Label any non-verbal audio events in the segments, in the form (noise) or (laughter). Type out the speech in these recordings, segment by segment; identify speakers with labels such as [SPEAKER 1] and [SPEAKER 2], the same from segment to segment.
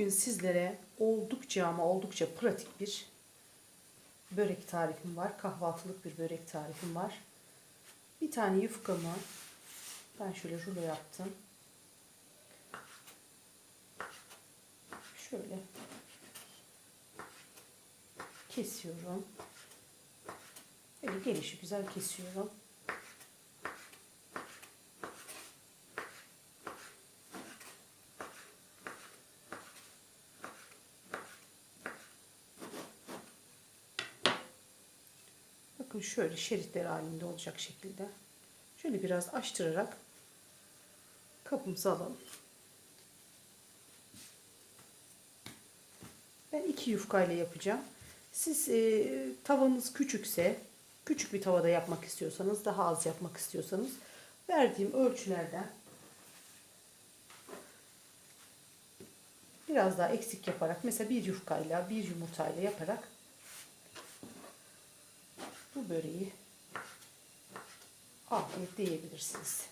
[SPEAKER 1] Bugün sizlere oldukça ama oldukça pratik bir börek tarifim var. Kahvaltılık bir börek tarifim var. Bir tane yufkamı ben şöyle rulo yaptım. Şöyle kesiyorum. Böyle gelişi güzel kesiyorum. Bakın şöyle şeritler halinde olacak şekilde. Şöyle biraz açtırarak kapımızı alalım. Ben iki yufka ile yapacağım. Siz e, tavanız küçükse, küçük bir tavada yapmak istiyorsanız, daha az yapmak istiyorsanız verdiğim ölçülerden biraz daha eksik yaparak, mesela bir yufkayla, bir yumurtayla yaparak böreği afiyetle yiyebilirsiniz.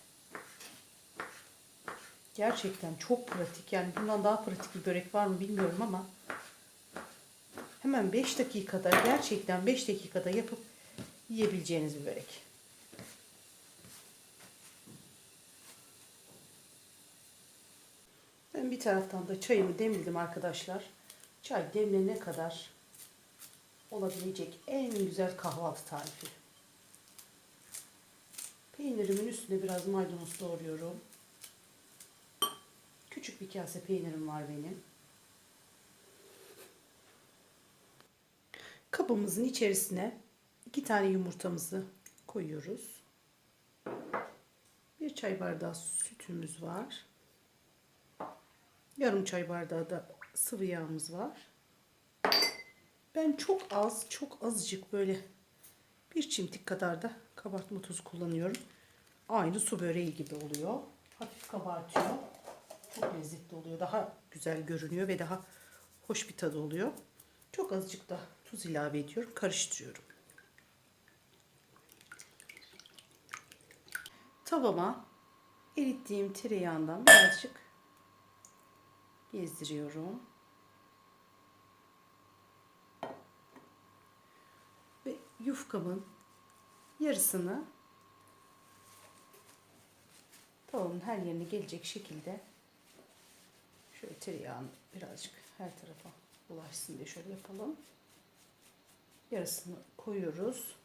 [SPEAKER 1] Gerçekten çok pratik. Yani bundan daha pratik bir börek var mı bilmiyorum ama hemen 5 dakikada gerçekten 5 dakikada yapıp yiyebileceğiniz bir börek. Ben bir taraftan da çayımı demledim arkadaşlar. Çay demlenene kadar olabilecek en güzel kahvaltı tarifi. Peynirimin üstüne biraz maydanoz doğruyorum. Küçük bir kase peynirim var benim. Kabımızın içerisine iki tane yumurtamızı koyuyoruz. Bir çay bardağı sütümüz var. Yarım çay bardağı da sıvı yağımız var. Ben çok az, çok azıcık böyle bir çimdik kadar da kabartma tozu kullanıyorum. Aynı su böreği gibi oluyor. Hafif kabartıyor. Çok lezzetli oluyor. Daha güzel görünüyor ve daha hoş bir tadı oluyor. Çok azıcık da tuz ilave ediyorum. Karıştırıyorum. Tavama erittiğim tereyağından birazcık gezdiriyorum. Ve yufkamın yarısını tavamın her yerine gelecek şekilde şöyle tereyağını birazcık her tarafa bulaşsın diye şöyle yapalım. Yarısını koyuyoruz.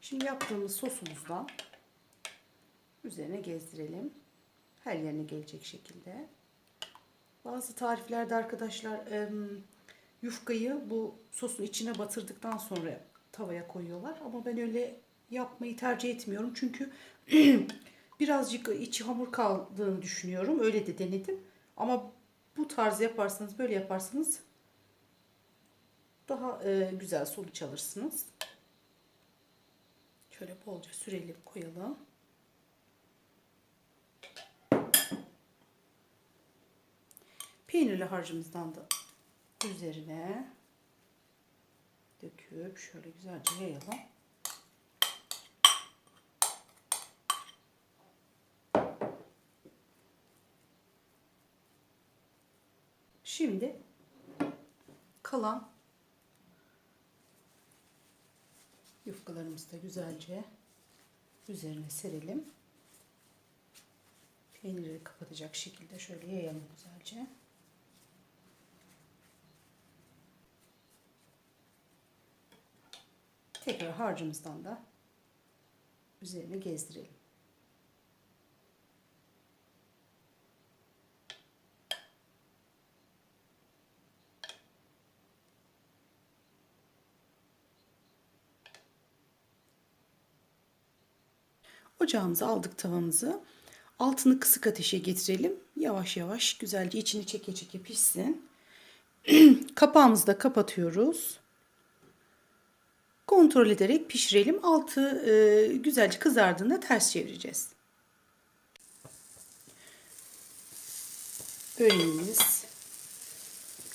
[SPEAKER 1] Şimdi yaptığımız sosumuzdan üzerine gezdirelim. Her yerine gelecek şekilde. Bazı tariflerde arkadaşlar yufkayı bu sosun içine batırdıktan sonra tavaya koyuyorlar. Ama ben öyle yapmayı tercih etmiyorum. Çünkü (clears throat) birazcık içi hamur kaldığını düşünüyorum. Öyle de denedim. Ama bu tarz yaparsanız, böyle yaparsanız daha güzel sonuç alırsınız. Şöyle bolca sürelim, koyalım. Peynirli harcımızdan da üzerine döküp şöyle güzelce yayalım. Şimdi kalan yufkalarımızı da güzelce üzerine serelim. Peyniri kapatacak şekilde şöyle yayalım güzelce. Tekrar harcımızdan da üzerine gezdirelim. Ocağımıza aldık tavamızı. Altını kısık ateşe getirelim. Yavaş yavaş güzelce içini çeke çeke pişsin. (clears throat) Kapağımızı da kapatıyoruz kontrol ederek pişirelim. Altı e, güzelce kızardığında ters çevireceğiz. Böreğimiz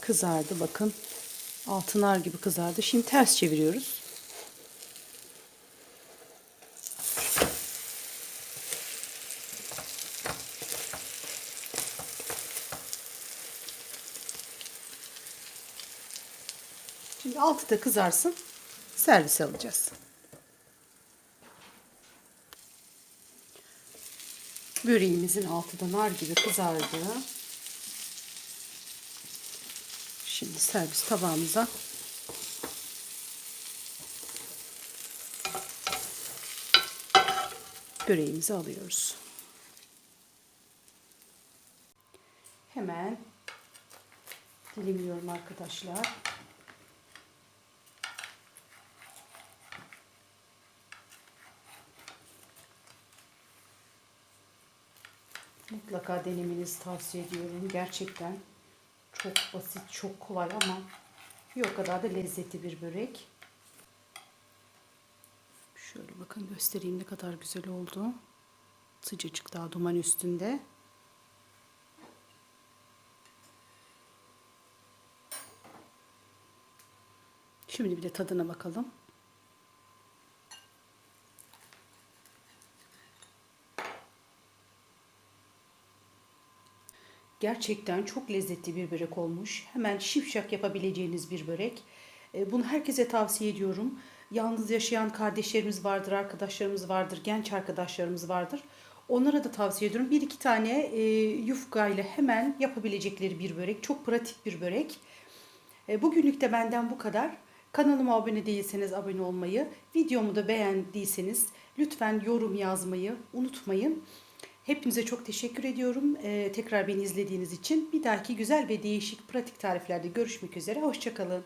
[SPEAKER 1] kızardı bakın. Altınar gibi kızardı. Şimdi ters çeviriyoruz. Şimdi altı da kızarsın. Servis alacağız. Böreğimizin altı da nar gibi kızardı. Şimdi servis tabağımıza böreğimizi alıyoruz. Hemen dilimliyorum arkadaşlar. Mutlaka denemenizi tavsiye ediyorum. Gerçekten çok basit, çok kolay ama bir o kadar da lezzetli bir börek. Şöyle bakın göstereyim ne kadar güzel oldu. Sıcacık daha duman üstünde. Şimdi bir de tadına bakalım. Gerçekten çok lezzetli bir börek olmuş. Hemen şipşak yapabileceğiniz bir börek. E, Bunu herkese tavsiye ediyorum. Yalnız yaşayan kardeşlerimiz vardır, arkadaşlarımız vardır, genç arkadaşlarımız vardır. Onlara da tavsiye ediyorum. Bir iki tane e, yufka ile hemen yapabilecekleri bir börek. Çok pratik bir börek. E, Bugünlük de benden bu kadar. Kanalıma abone değilseniz abone olmayı, videomu da beğendiyseniz lütfen yorum yazmayı unutmayın. Hepinize çok teşekkür ediyorum. Ee, tekrar beni izlediğiniz için. Bir dahaki güzel ve değişik pratik tariflerde görüşmek üzere. Hoşçakalın.